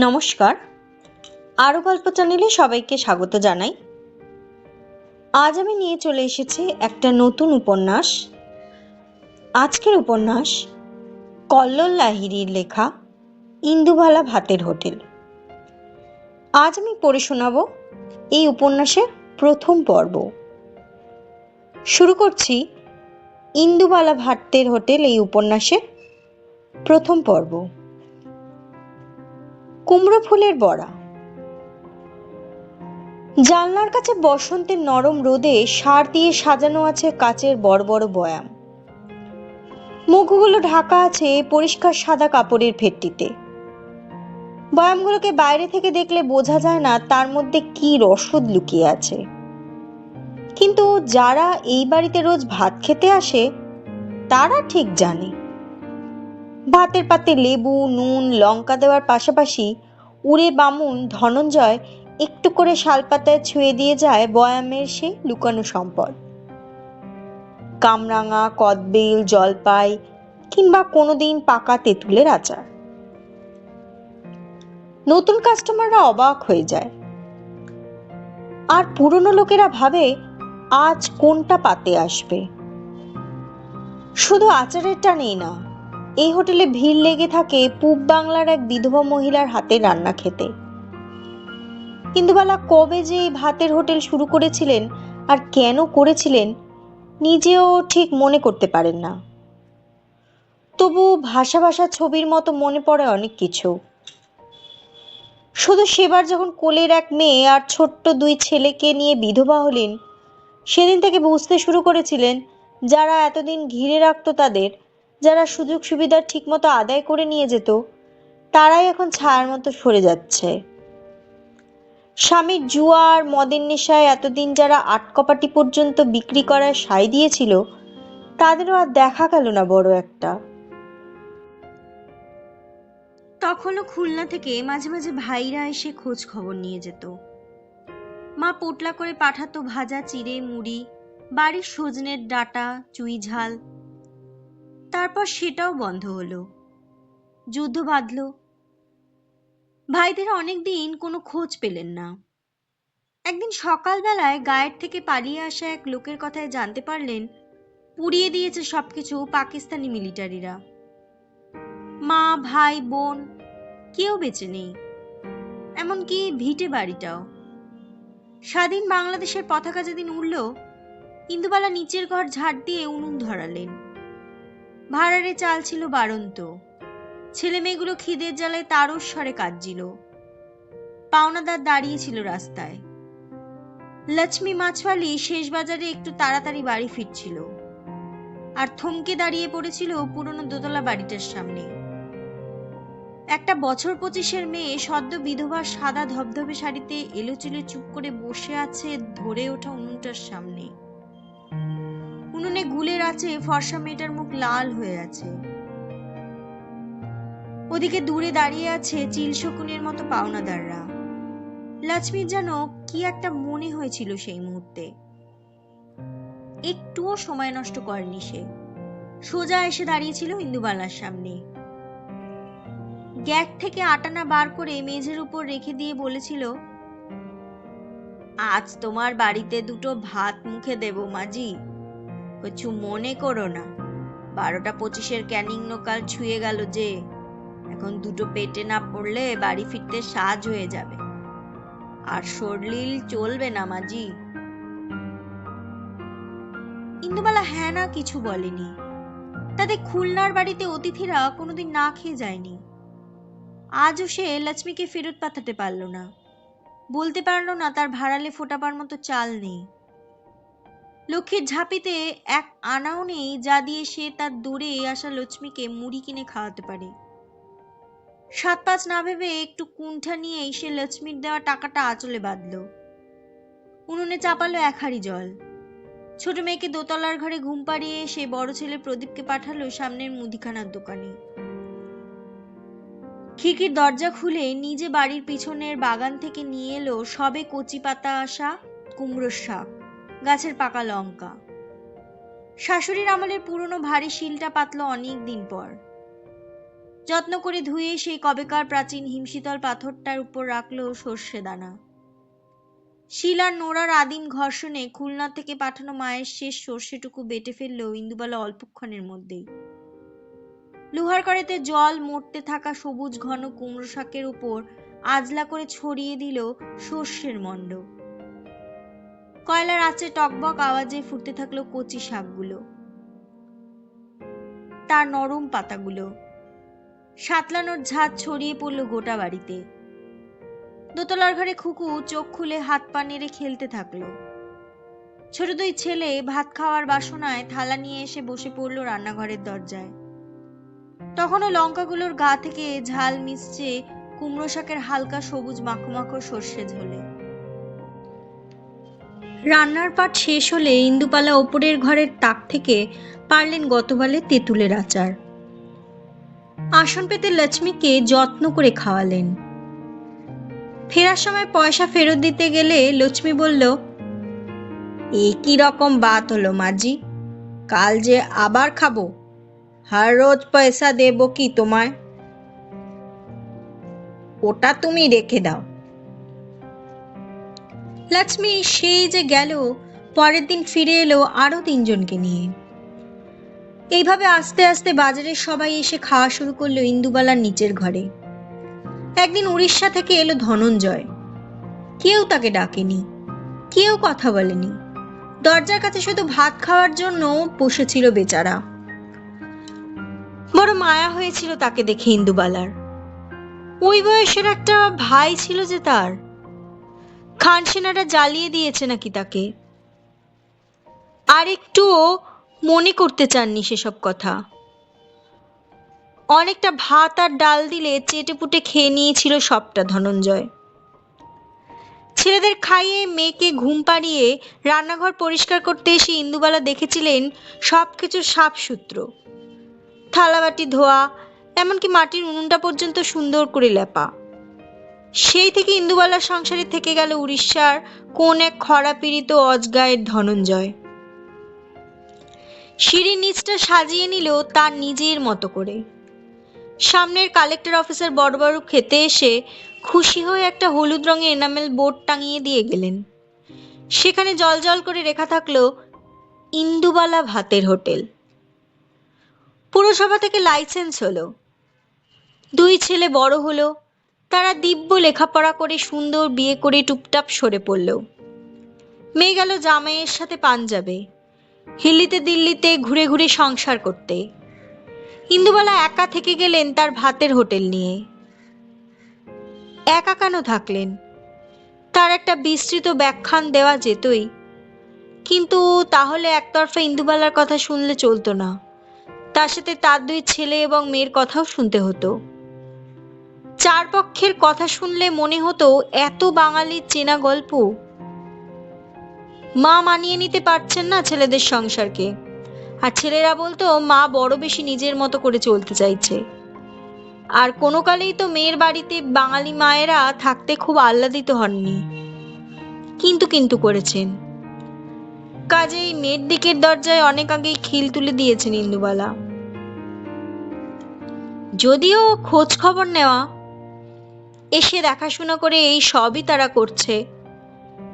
নমস্কার। আরও গল্প চ্যানেলে সবাইকে স্বাগত জানাই। আজ আমি নিয়ে চলে এসেছি একটা নতুন উপন্যাস। আজকের উপন্যাস কল্লোল লাহিড়ির লেখা ইন্দুবালা ভাতের হোটেল। আজ আমি পড়ে শোনাব এই উপন্যাসের প্রথম পর্ব। শুরু করছি ইন্দুবালা ভাতের হোটেল এই উপন্যাসের প্রথম পর্ব। কুমড়ো ফুলের বড়া। জানলার কাছে বসন্তের নরম রোদে সার দিয়ে সাজানো আছে কাচের বড় বড় বয়াম। মুখগুলো ঢাকা আছে পরিষ্কার সাদা কাপড়ের ভেটটিতে বয়ামগুলোকে বাইরে থেকে দেখলে বোঝা যায় না তার মধ্যে কি রসদ লুকিয়ে আছে। কিন্তু যারা এই বাড়িতে রোজ ভাত খেতে আসে, তারা ঠিক জানে। ভাতের পাতে লেবু, নুন, লঙ্কা দেওয়ার পাশাপাশি উড়ে বামুন ধনঞ্জয় একটু করে শালপাতায় ছুঁয়ে দিয়ে যায় বয়ামের সেই লুকানো সম্পদ। কামরাঙা, কদবেল, জলপাই কিংবা কোনোদিন পাকা তেঁতুলের আচার। নতুন কাস্টমাররা অবাক হয়ে যায়। আর পুরনো লোকেরা ভাবে আজ কোনটা পাতে আসবে। শুধু আচারের টানেই না এই হোটেলে ভিড় লেগে থাকে পূব বাংলার এক বিধবা মহিলার হাতে রান্না খেতে। ইন্দুবালা কবে যে এই ভাতের হোটেল শুরু করেছিলেন আর কেন করেছিলেন নিজেও ঠিক মনে করতে পারেন না। তবু ভাষা ভাষা ছবির মতো মনে পড়ে অনেক কিছু। শুধু সেবার যখন কোলের এক মেয়ে আর ছোট্ট দুই ছেলেকে নিয়ে বিধবা হলেন, সেদিন থেকে বুঝতে শুরু করেছিলেন যারা এতদিন ঘিরে রাখতো তাদের যারা সুযোগ সুবিধা ঠিকমতো আদায় করে নিয়ে যেত, তারাই এখন ছায়ার মতো সরে যাচ্ছে। স্বামীর জুয়া আর মদের নেশায় এতদিন যারা আটকপাটি পর্যন্ত বিক্রি করার সাই দিয়েছিল, তাদেরও আর দেখা গেল না বড় একটা। তখনও খুলনা থেকে মাঝে মাঝে ভাইরা এসে খোঁজ খবর নিয়ে যেত। মা পোটলা করে পাঠাতো ভাজা, চিড়ে, মুড়ি, বাড়ির সজনের ডাটা চুই ঝাল তারপর সেটাও বন্ধ হলো। যুদ্ধ বাঁধল। ভাইদের অনেক দিন কোনো খোঁজ পেলেন না। একদিন সকালবেলায় গায়ের থেকে পালিয়ে আসা এক লোকের কথায় জানতে পারলেন, পুড়িয়ে দিয়েছে সবকিছু পাকিস্তানি মিলিটারিরা। মা, ভাই, বোন, কেউ বেঁচে নেই। এমনকি ভিটে বাড়িটাও। স্বাধীন বাংলাদেশের পতাকা যেদিন উড়ল, ইন্দুবালা নিচের ঘর ঝাড় দিয়ে উনুন ধরালেন। ভাড়ারে চাল ছিল বাড়ন্ত। ছেলে মেয়েগুলো খিদের জ্বালায় তারও স্বরে কাঁদছিল। পাওনাদার দাঁড়িয়ে ছিল রাস্তায়। লক্ষ্মী মাছওয়ালি শেষ বাজারে একটু তাড়াতাড়ি বাড়ি ফিরছিল। আর থমকে দাঁড়িয়ে পড়েছিল পুরনো দোতলা বাড়িটার সামনে। একটা বছর পঁচিশের মেয়ে সদ্য বিধবার সাদা ধবধবে শাড়িতে এলোচুলে চুপ করে বসে আছে ধরে ওঠা উনুনটার সামনে। উনুনে গুলের আছে, ফর্সা মেয়েটার মুখ লাল হয়ে আছে। ওদিকে দূরে দাঁড়িয়ে আছে চিল শকুনের মতো পাওনাদাররা। লক্ষ্মীর যেন কি একটা মনে হয়েছিল সেই মুহূর্তে। একটুও সময় নষ্ট করেনি সে। সোজা এসে দাঁড়িয়েছিল ইন্দুবালার সামনে। গ্যাগ থেকে আটানা বার করে মেঝের উপর রেখে দিয়ে বলেছিল, আজ তোমার বাড়িতে দুটো ভাত মুখে দেব মাজি। কিছু মনে করো না। বারোটা পঁচিশের ক্যানিং নোকাল ছুঁয়ে গেল যে, এখন দুটো পেটে না পড়লে বাড়ি ফিরতে সাজ হয়ে যাবে। আর সরলিল চলবে না, মাজি। ইন্দুবালা হ্যাঁ না কিছু বলেনি। তাদের খুলনার বাড়িতে অতিথিরা কোনোদিন না খেয়ে যায়নি। আজও সে লক্ষ্মীকে ফেরত পাঠাতে পারল না। বলতে পারল না তার ভাড়ালে ফোটাবার মতো চাল নেই। লক্ষ্মীর ঝাঁপিতে এক আনাও নেই যা দিয়ে সে তার দূরে আসা লক্ষ্মীকে মুড়ি কিনে খাওয়াতে পারে। সাত পাঁচ না ভেবে একটু কুণ্ঠা নিয়েই সে লক্ষ্মীর দেওয়া টাকাটা আঁচলে বাঁধল। উনুনে চাপালো এক হাড়ি জল। ছোট মেয়েকে দোতলার ঘরে ঘুম পাড়িয়ে সে বড় ছেলে প্রদীপকে পাঠালো সামনের মুদিখানার দোকানে। খিড়কির দরজা খুলে নিজে বাড়ির পিছনের বাগান থেকে নিয়ে এলো সবে কচি পাতা আসা কুমড়োর শাক। গাছের পাকা লঙ্কা। শাশুড়ির আমলের পুরনো ভারী শিলটা পাতলো অনেক দিন পর। যত্ন করে ধুয়ে সেই কবেকার প্রাচীন হিমশীতল পাথরটার উপর রাখল সর্ষে দানা। শিলার নোড়ার আদিম ঘর্ষণে খুলনা থেকে পাঠানো মায়ের শেষ সর্ষেটুকু বেটে ফেলল ইন্দুবালা অল্পক্ষণের মধ্যেই। লোহার কড়াইতে জল মরতে থাকা সবুজ ঘন কুমড়ো শাকের উপর আজলা করে ছড়িয়ে দিল সর্ষের মণ্ড। কয়লার আঁচে টকবক আওয়াজে ফুটতে থাকল কচি শাকগুলো। তার নরম পাতাগুলো। সাতলানোর ঝাঁজ ছড়িয়ে পড়ল গোটা বাড়িতে। দোতলার ঘরে খুকু চোখ খুলে হাত পা নেড়ে খেলতে থাকল। ছোট দুই ছেলে ভাত খাওয়ার বাসনায় থালা নিয়ে এসে বসে পড়ল রান্নাঘরের দরজায়। তখনও লঙ্কাগুলোর গা থেকে ঝাল মিশছে কুমড়ো শাকের হালকা সবুজ মাখো মাখো সর্ষে ঝোলে। রান্নার পাট শেষ হলে ইন্দুপালা ওপরের ঘরের তাক থেকে পারলেন গতবালে তেঁতুলের আচার। আসন পেতে লক্ষ্মীকে যত্ন করে খাওয়ালেন। ফেরার সময় পয়সা ফেরত দিতে গেলে লক্ষ্মী বলল এ কি রকম বাত হলো মাজি কাল যে আবার খাব, হর রোজ পয়সা দেবো কি তোমায়? ওটা তুমি রেখে দাও। লক্ষ্মী সেই যে গেল, পরের দিন ফিরে এলো আরও তিনজনকে নিয়ে। এইভাবে আস্তে আস্তে বাজারের সবাই এসে খাওয়া শুরু করল ইন্দুবালার নিচের ঘরে। একদিন উড়িষ্যা থেকে এলো ধনঞ্জয়। কেউ তাকে ডাকেনি, কেউ কথা বলেনি। দরজার কাছে শুধু ভাত খাওয়ার জন্য বসেছিল বেচারা। বড় মায়া হয়েছিল তাকে দেখে ইন্দুবালার। ওই বয়সের একটা ভাই ছিল যে তার খান সেনারা জ্বালিয়ে দিয়েছে নাকি তাকে? আর একটুও মনে করতে চাননি সেসব কথা। অনেকটা ভাত আর ডাল দিলে চেটে পুটে খেয়ে নিয়েছিল সবটা ধনঞ্জয়। ছেলেদের খাইয়ে, মেয়েকে ঘুম পাড়িয়ে, রান্নাঘর পরিষ্কার করতে এসে ইন্দুবালা দেখেছিলেন সব কিছু সাপ সূত্র থালাবাটি ধোয়া, এমনকি মাটির উনুনটা পর্যন্ত সুন্দর করে লেপা। সেই থেকে ইন্দুবালার সংসারে থেকে গেল উড়িষ্যার কোন এক খরা পীড়িত অজগায়ের ধনঞ্জয়। সিঁড়ির নিচটা সাজিয়ে নিল তার নিজের মতো করে। সামনের কালেক্টর অফিসার বড়বাবু খেতে এসে খুশি হয়ে একটা হলুদ রঙের এনামেল বোর্ড টাঙিয়ে দিয়ে গেলেন। সেখানে জল করে রেখা থাকল ইন্দুবালা ভাতের হোটেল। পুরসভা থেকে লাইসেন্স হলো। দুই ছেলে বড় হলো তারা দিব্য লেখাপড়া করে সুন্দর বিয়ে করে টুপটাপ সরে পড়ল। মেয়ে গেল জামাইয়ের সাথে পাঞ্জাবে, হিল্লিতে দিল্লিতে ঘুরে ঘুরে সংসার করতে। ইন্দুবালা একা থেকে গেলেন তার ভাতের হোটেল নিয়ে। একা কেন থাকলেন? তার একটা বিস্তৃত ব্যাখ্যান দেওয়া যেতই। কিন্তু তাহলে একতরফা ইন্দুবালার কথা শুনলে চলতো না। তার সাথে তার দুই ছেলে এবং মেয়ের কথাও শুনতে হতো। চার পক্ষের কথা শুনলে মনে হতো এত বাঙালির চেনা গল্প। মা মানিয়ে নিতে পারছেন না ছেলেদের সংসারকে। আর ছেলেরা বলতো, মা বড় বেশি নিজের মতো করে চলতে চাইছে। আর কোনো কালেই তো মেয়ের বাড়িতে বাঙালি মায়েরা থাকতে খুব আহ্লাদিত হননি। কিন্তু কিন্তু করেছেন। কাজেই মেয়ের দিকের দরজায় অনেক আগেই খিল তুলে দিয়েছেন ইন্দুবালা যদিও খোঁজ খবর নেওয়া এসে দেখাশোনা করে এই সবই তারা করছে।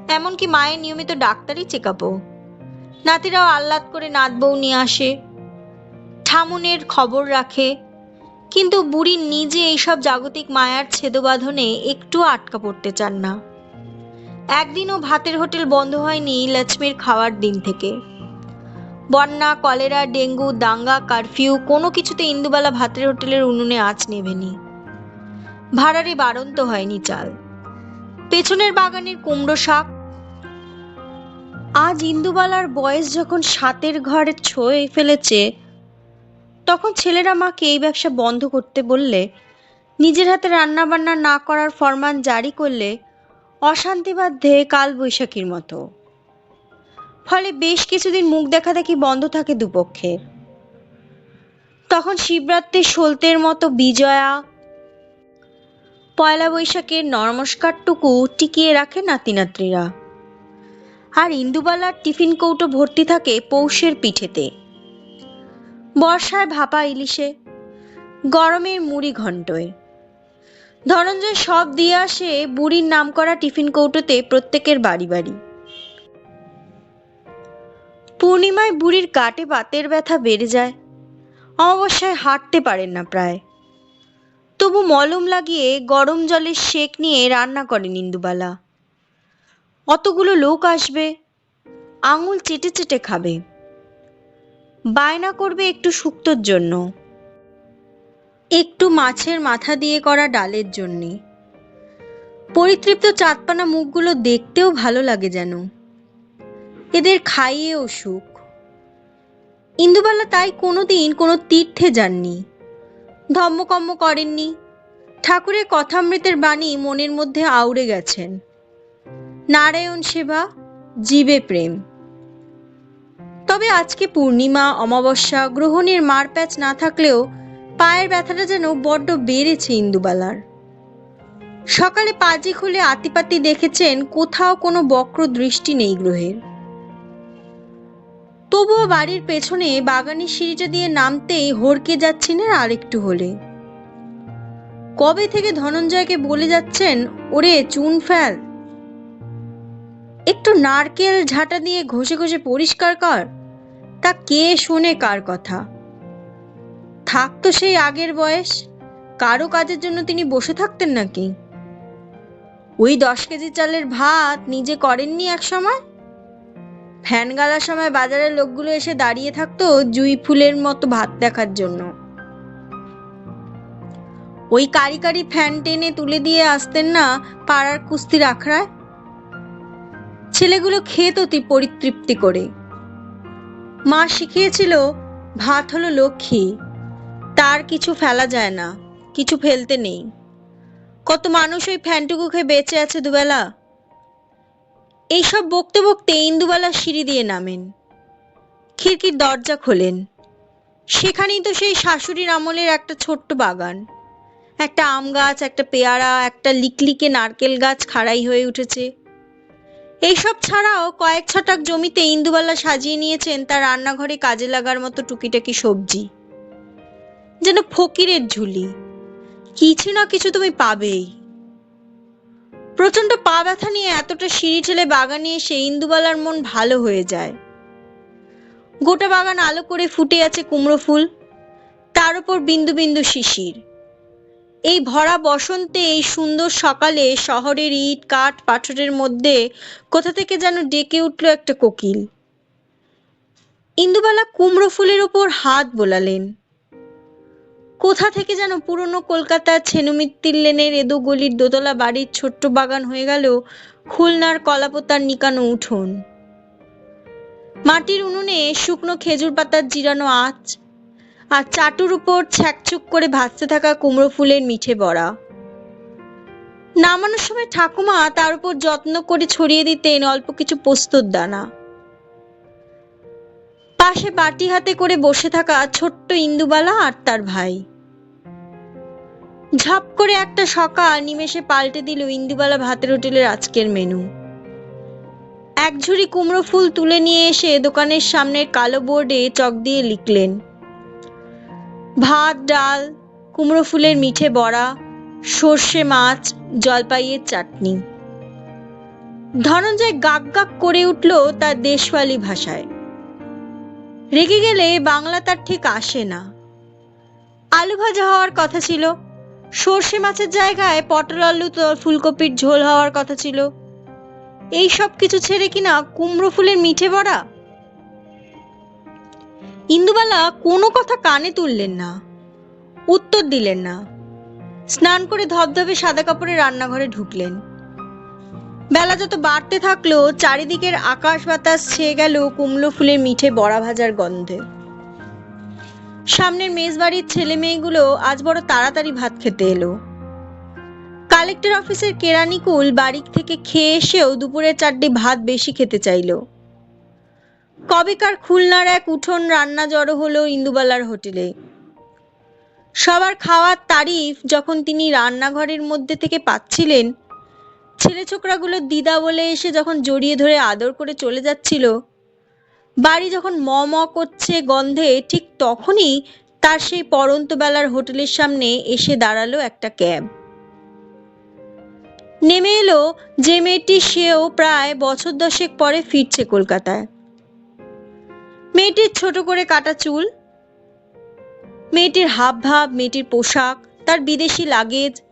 এমনকি মায়ের নিয়মিত ডাক্তারি চেক আপও নাতিরাও আহ্লাদ করে নাত বউ নিয়ে আসে। ঠামুনের খবর রাখে। কিন্তু বুড়ি নিজে এইসব জাগতিক মায়ার ছেদবাঁধনে একটু আটকা পড়তে চান না। একদিনও ভাতের হোটেল বন্ধ হয়নি লক্ষ্মীর খাওয়ার দিন থেকে। বন্যা, কলেরা, ডেঙ্গু, দাঙ্গা, কারফিউ কোনো কিছুতে ইন্দুবালা ভাতের হোটেলের উনুনে আঁচ নেভেনি। ভাড়ারে বারন্ত হয়নি চাল। পেছনের বাগানের কুমড়ো শাক। আজ ইন্দুবালার বয়স যখন সাতের ঘরে ছয়ে ফেলেছে, তখন ছেলেরা মাকে এই ব্যবসা বন্ধ করতে বললে, নিজের হাতে রান্না বান্না না করার ফরমান জারি করলে অশান্তি বাধ্যে কাল বৈশাখীর মতো। ফলে বেশ কিছুদিন মুখ দেখা দেখি বন্ধ থাকে দুপক্ষের। তখন শিবরাত্রি সলতের মতো বিজয়া পয়লা বৈশাখের নমস্কারটুকু টিকিয়ে রাখে নাতিনাত্রীরা আর ইন্দুবালার টিফিন কৌটো ভর্তি থাকে পৌষের পিঠেতে। বর্ষায় ভাপা ইলিশে, গরমের মুড়ি ঘন্টয়। ধনঞ্জয় সব দিয়ে আসে বুড়ির নাম করা টিফিন কৌটোতে প্রত্যেকের বাড়ি বাড়ি। পূর্ণিমায় বুড়ির কাটে বাতের ব্যথা বেড়ে যায়, অমাবস্যায় হাঁটতে পারেন না প্রায়। তবু মলম লাগিয়ে গরম জলের সেক নিয়ে রান্না করেন ইন্দুবালা অতগুলো লোক আসবে, আঙুল চেটে চেটে খাবে। বায়না করবে একটু শুক্তোর জন্য। একটু মাছের মাথা দিয়ে করা ডালের জন্যে। পরিতৃপ্ত চাঁদপানা মুখগুলো দেখতেও ভালো লাগে যেন। এদের খাইয়েও সুখ। ইন্দুবালা তাই কোনোদিন কোনো তীর্থে যাননি। ধম্মকম্ম করেননি। ঠাকুরের কথামৃতের বাণী মনের মধ্যে আউড়ে গেছেন। নারায়ণ সেবা, জীবে প্রেম। তবে আজকে পূর্ণিমা, অমাবস্যা, গ্রহণের মারপ্যাচ না থাকলেও পায়ের ব্যথাটা যেন বড্ড বেড়েছে ইন্দুবালার। সকালে পাজি খুলে আতিপাতি দেখেছেন কোথাও কোনো বক্র দৃষ্টি নেই গ্রহের। তবুও বাড়ির পেছনে বাগানের সিঁড়িটা দিয়ে নামতেই হড়কে যাচ্ছিলেন আরেকটু হলে। কবে থেকে ধনঞ্জয়কে বলে যাচ্ছেন, ওরে চুন ফেল। একটু নারকেল ঝাঁটা দিয়ে ঘষে ঘষে পরিষ্কার কর, তা কে শোনে কার কথা? থাকতো সেই আগের বয়স, কারও কাজের জন্য তিনি বসে থাকতেন নাকি? ওই দশ কেজি চালের ভাত নিজে করেননি এক সময়? ফ্যান গালার সময় বাজারের লোকগুলো এসে দাঁড়িয়ে থাকতো জুই ফুলের মতো ভাত দেখার জন্য। ওই কারি কারি ফ্যান টেনে তুলে দিয়ে আসতেন না পাড়ার কুস্তির আখড়ায়? ছেলেগুলো খেত অতি পরিতৃপ্তি করে। মা শিখিয়েছিল, ভাত হলো লক্ষ্মী, তার কিছু ফেলা যায় না, কিছু ফেলতে নেই। কত মানুষ ওই ফ্যানটুকু খেয়ে বেঁচে আছে দুবেলা? এইসব বকতে বকতে ইন্দুবালা সিঁড়ি দিয়ে নামেন। খিড়কির দরজা খোলেন। সেখানেই তো সেই শাশুড়ির আমলের একটা ছোট্ট বাগান। একটা আম গাছ, একটা পেয়ারা, একটা লিকলিকে নারকেল গাছ খাড়াই হয়ে উঠেছে। এইসব ছাড়াও কয়েক ছটাক জমিতে ইন্দুবালা সাজিয়ে নিয়েছেন তার রান্নাঘরে কাজে লাগার মতো টুকিটাকি সবজি। যেন ফকিরের ঝুলি। কিছু না কিছু তুমি পাবেই। প্রচণ্ড পা ব্যথা নিয়ে এতটা সিঁড়ি ঠেলে বাগানে এসে ইন্দুবালার মন ভালো হয়ে যায়। গোটা বাগান আলো করে ফুটে আছে কুমড়ো ফুল, তার উপর বিন্দু বিন্দু শিশির। এই ভরা বসন্তে, এই সুন্দর সকালে শহরের ইট, কাঠ, পাথরের মধ্যে কোথা থেকে যেন ডেকে উঠল একটা কোকিল। ইন্দুবালা কুমড়ো ফুলের ওপর হাত বোলালেন। কোথা থেকে যেন পুরনো কলকাতার ছেনুমিত্তির লেনের এদো গলির দোতলা বাড়ির ছোট্ট বাগান হয়ে গেল খুলনার কলাপোতার নিকানো উঠোন। মাটির উনুনে শুকনো খেজুর পাতার জিরানো আঁচ আর চাটুর উপর ছ্যাকচুক করে ভাসতে থাকা কুমড়ো ফুলের মিঠে বড়া। নামানোর সময় ঠাকুমা তার উপর যত্ন করে ছড়িয়ে দিতেন অল্প কিছু পোস্তর দানা। পাশে বাটি হাতে করে বসে থাকা ছোট্ট ইন্দুবালা আর তার ভাই। ঝপ করে একটা সকাল নিমেষে পাল্টে দিল ইন্দুবালা ভাতের হোটেলের আজকের মেনু। এক ঝুড়ি কুমড়ো ফুল তুলে নিয়ে এসে দোকানের সামনের কালো বোর্ডে চক দিয়ে লিখলেন, ভাত, ডাল, কুমড়ো ফুলের মিঠে বড়া, সর্ষে মাছ, জলপাইয়ের চাটনি। ধনঞ্জয় গাক গাক করে উঠল তার দেশওয়ালি ভাষায়। রেগে গেলে বাংলা তার ঠিক আসে না। আলু ভাজা হওয়ার কথা ছিল সর্ষে মাছের জায়গায় পটল, আলু তো ফুলকপির ঝোল হওয়ার কথা ছিল। এই সব কিছু ছেড়ে কিনা কুমড়ো ফুলের মিঠে বড়া? ইন্দুবালা কোনো কথা কানে তুললেন না, উত্তর দিলেন না। স্নান করে ধবধবে সাদা কাপড়ে রান্নাঘরে ঢুকলেন। বেলা যত বাড়তে থাকল, চারিদিকের আকাশ বাতাস ছেয়ে গেল কুমড়ো ফুলের মিঠে বড়া ভাজার গন্ধে। সামনের মেজবাড়ির ছেলে মেয়েগুলো আজ বড় তাড়াতাড়ি ভাত খেতে এলো। কালেক্টর অফিসের কেরানিকুল বাড়ি থেকে খেয়ে এসেও দুপুরে চারটে ভাত বেশি খেতে চাইলো। কবেকার খুলনার এক উঠোন রান্না জড়ো হলো ইন্দুবালার হোটেলে। সবার খাওয়ার তারিফ যখন তিনি রান্নাঘরের মধ্যে থেকে পাচ্ছিলেন ছেলে ছোকরাগুলো দিদা বলে এসে যখন জড়িয়ে ধরে আদর করে চলে যাচ্ছিল বাড়ি যখন ম ম করছে গন্ধে, ঠিক তখনই তার সেই পরন্ত বেলার হোটেলের সামনে এসে দাঁড়াল একটা ক্যাব। নেমে এলো যে মেয়েটি, সেও প্রায় বছর দশেক পরে ফিরছে কলকাতায়। মেয়েটির ছোট করে কাটা চুল, মেয়েটির হাব ভাব মেয়েটির পোশাক, তার বিদেশি লাগেজ,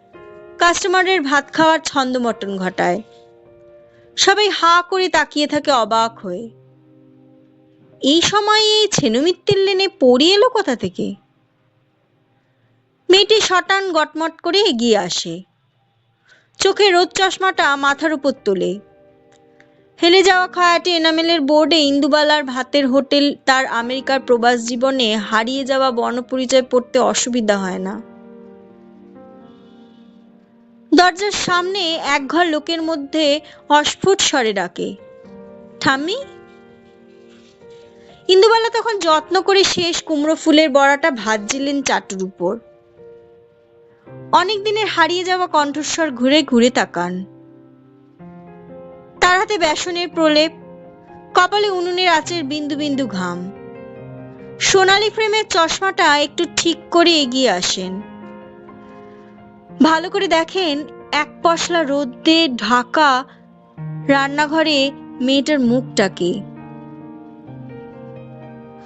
কাস্টমারের ভাত খাওয়ার ছন্দ ছন্দমটন ঘটায়। সবাই হা করে তাকিয়ে থাকে অবাক হয়ে। এই সময়ে এই ছেনুমিত্তির লেনে পড়ি এলো কোথা থেকে? মেয়েটি শটান গটমট করে এগিয়ে আসে। চোখে রোদ চশমাটা মাথার উপর তোলে। হেলে যাওয়া খায়াটি এনামেলের বোর্ডে ইন্দুবালার ভাতের হোটেল, তার আমেরিকার প্রবাস জীবনে হারিয়ে যাওয়া বর্ণপরিচয় পড়তে অসুবিধা হয় না। দরজার সামনে এক ঘর লোকের মধ্যে অস্ফুট স্বরে ডাকে, ঠাম্মি ইন্দুবালা তখন যত্ন করে শেষ কুমড়ো ফুলের বড়াটা ভাজছিলেন চাটুর উপর। অনেক দিনের হারিয়ে যাওয়া কণ্ঠস্বর ঘুরে ঘুরে তাকান। তার হাতে বেসনের প্রলেপ, কপালে উনুনের আঁচের বিন্দু বিন্দু ঘাম। সোনালি ফ্রেমের চশমাটা একটু ঠিক করে এগিয়ে আসেন। ভালো করে দেখেন এক পশলা রোদ্দে ঢাকা রান্নাঘরে মেয়েটার মুখটাকে।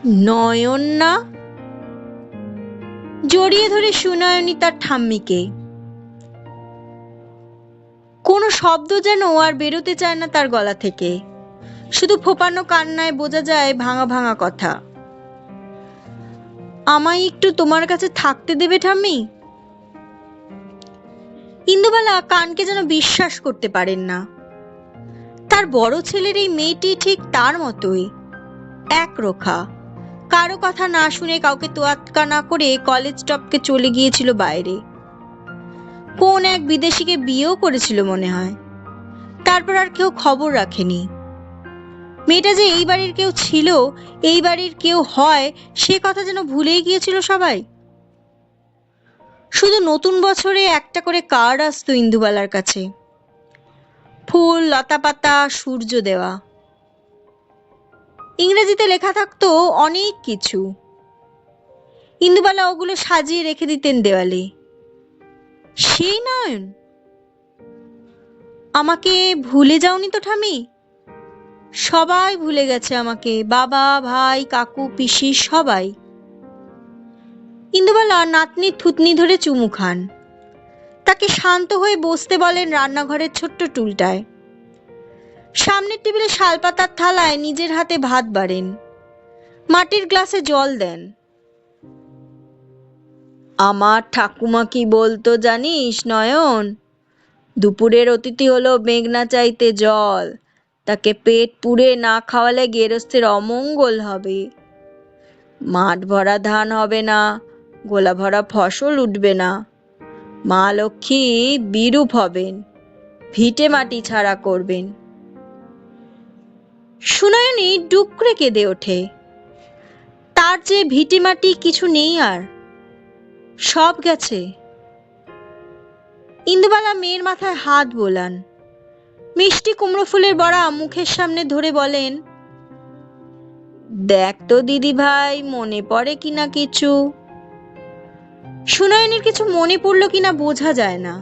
নয়ন না? জড়িয়ে ধরে সুনয়নী তার ঠাম্মিকে। কোনো শব্দ যেন আর বেরোতে চায় না তার গলা থেকে। শুধু ফোপানো কান্নায় বোঝা যায় ভাঙা ভাঙা কথা। আমায় একটু তোমার কাছে থাকতে দেবে ঠাম্মি? ইন্দুবালা কানকে যেন বিশ্বাস করতে পারেন না। তার বড় ছেলের এই মেয়েটি ঠিক তার মতোই একরোখা কারও কথা না শুনে কাউকে তোয়াক্কা না করে কলেজ টপকে চলে গিয়েছিল বাইরে। কোন এক বিদেশিকে বিয়েও করেছিল মনে হয়। তারপর আর কেউ খবর রাখেনি। মেয়েটা যে এই বাড়ির কেউ ছিল, এই বাড়ির কেউ হয়, সে কথা যেন ভুলেই গিয়েছিল সবাই। শুধু নতুন বছরে একটা করে কার্ড আসতো ইন্দুবালার কাছে। ফুল, লতাপাতা, সূর্য দেওয়া। ইংরেজিতে লেখা থাকতো অনেক কিছু। ইন্দুবালা ওগুলো সাজিয়ে রেখে দিতেন দেওয়ালে। সেই নয়ন? আমাকে ভুলে যাওনি তো ঠামি সবাই ভুলে গেছে আমাকে, বাবা, ভাই, কাকু, পিসি, সবাই। ইন্দুবালা নাতনির থুতনি ধরে চুমু খান। তাকে শান্ত হয়ে বসতে বলেন রান্নাঘরের ছোট্ট টুলটায়। সামনের টেবিলে শালপাতার থালায় নিজের হাতে ভাত বাড়েন। মাটির গ্লাসে জল দেন। আমার ঠাকুমা কি বলতো জানিস, নয়ন? দুপুরের অতিথি হলো মেঘনা চাইতে জল। তাকে পেট পুড়ে না খাওয়ালে গেরস্থের অমঙ্গল হবে। মাঠ ভরা ধান হবে না, গোলা ভরা ফসল উঠবে না। মা লক্ষ্মী বিরূপ হবেন, ভিটে মাটি ছাড়া করবেন। সুনয়নী ডুকরে কেঁদে ওঠে। তার যে ভিটে মাটি কিছু নেই আর, সব গেছে। ইন্দুবালা মেয়ের মাথায় হাত বোলান। মিষ্টি কুমড়ো ফুলের বড়া মুখের সামনে ধরে বলেন, দেখ তো দিদি ভাই মনে পড়ে কিনা কিছু? সুনয়নের কিছু মনে পড়ল কিনা বোঝা যায় না।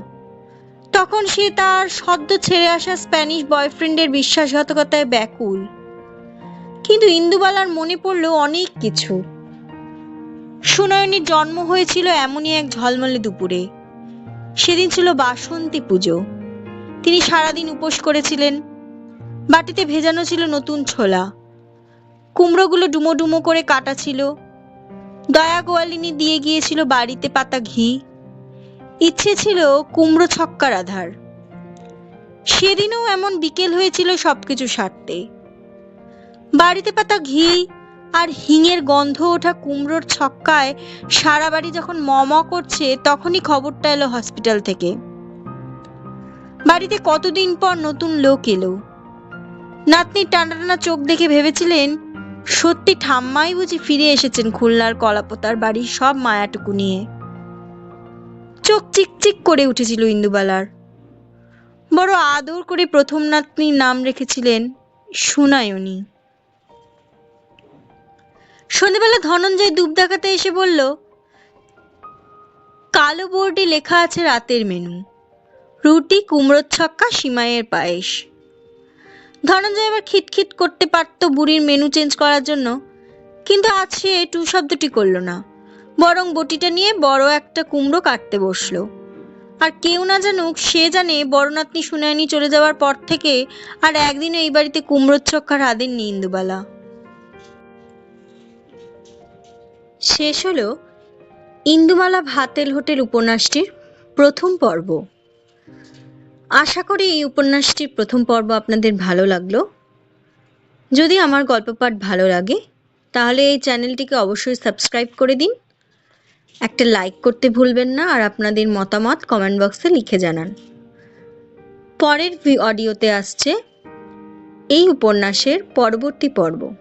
তখন সে তার সদ্য ছেড়ে আসা স্প্যানিশ বয়ফ্রেন্ডের বিশ্বাসঘাতকতায় ব্যাকুল। কিন্তু ইন্দুবালার মনে পড়ল অনেক কিছু। সুনয়নীর জন্ম হয়েছিল এমনই এক ঝলমলে দুপুরে। সেদিন ছিল বাসন্তী পুজো। তিনি সারাদিন উপোস করেছিলেন। বাটিতে ভেজানো ছিল নতুন ছোলা। কুমড়োগুলো ডুমো ডুমো করে কাটা ছিল। দয়া গোয়ালিনী দিয়ে গিয়েছিল বাড়িতে পাতা ঘি। ইচ্ছে ছিল কুমড়ো ছক্কার আধার। সেদিনও এমন বিকেল হয়েছিল সবকিছু সারতে। বাড়িতে পাতা ঘি আর হিঙের গন্ধ ওঠা কুমড়োর ছক্কায় সারা বাড়ি যখন মম করছে, তখনই খবরটা এলো হসপিটাল থেকে। বাড়িতে কতদিন পর নতুন লোক এলো? নাতনির টানা চোখ দেখে ভেবেছিলেন, সত্যি ঠাম্মাই বুঝি ফিরে এসেছেন খুলনার কলাপোতার বাড়ির সব মায়াটুকু নিয়ে। চোখ চিকচিক করে উঠেছিল ইন্দুবালার। বড় আদর করে প্রথম নাতনির নাম রেখেছিলেন সুনায়নী। সন্ধেবেলা ধনঞ্জয় দুধ দেখাতে এসে বলল, কালো বোর্ডে লেখা আছে রাতের মেনু। রুটি, কুমড়োর ছক্কা, সিমাইয়ের পায়েস। ধনঞ্জয় এবার খিটখিট করতে পারত বুড়ির মেনু চেঞ্জ করার জন্য, কিন্তু আজ সে টু শব্দটি করল না। বরং বটিটা নিয়ে বড় একটা কুমড়ো কাটতে বসল। আর কেউ না জানুক, সে জানে বড় নাতনি সুনয়নী চলে যাওয়ার পর থেকে আর একদিনও এই বাড়িতে কুমড়োর ছক্কা রাঁধেননি ইন্দুবালা শেষ হলো ইন্দুমালা ভাতেল হোটেল উপন্যাসটির প্রথম পর্ব। আশা করি এই উপন্যাসটির প্রথম পর্ব আপনাদের ভালো লাগল। যদি আমার গল্প পাঠ ভালো লাগে, তাহলে এই চ্যানেলটিকে অবশ্যই সাবস্ক্রাইব করে দিন। একটা লাইক করতে ভুলবেন না আর আপনাদের মতামত কমেন্ট বক্সে লিখে জানান। পরের অডিওতে আসছে এই উপন্যাসের পরবর্তী পর্ব।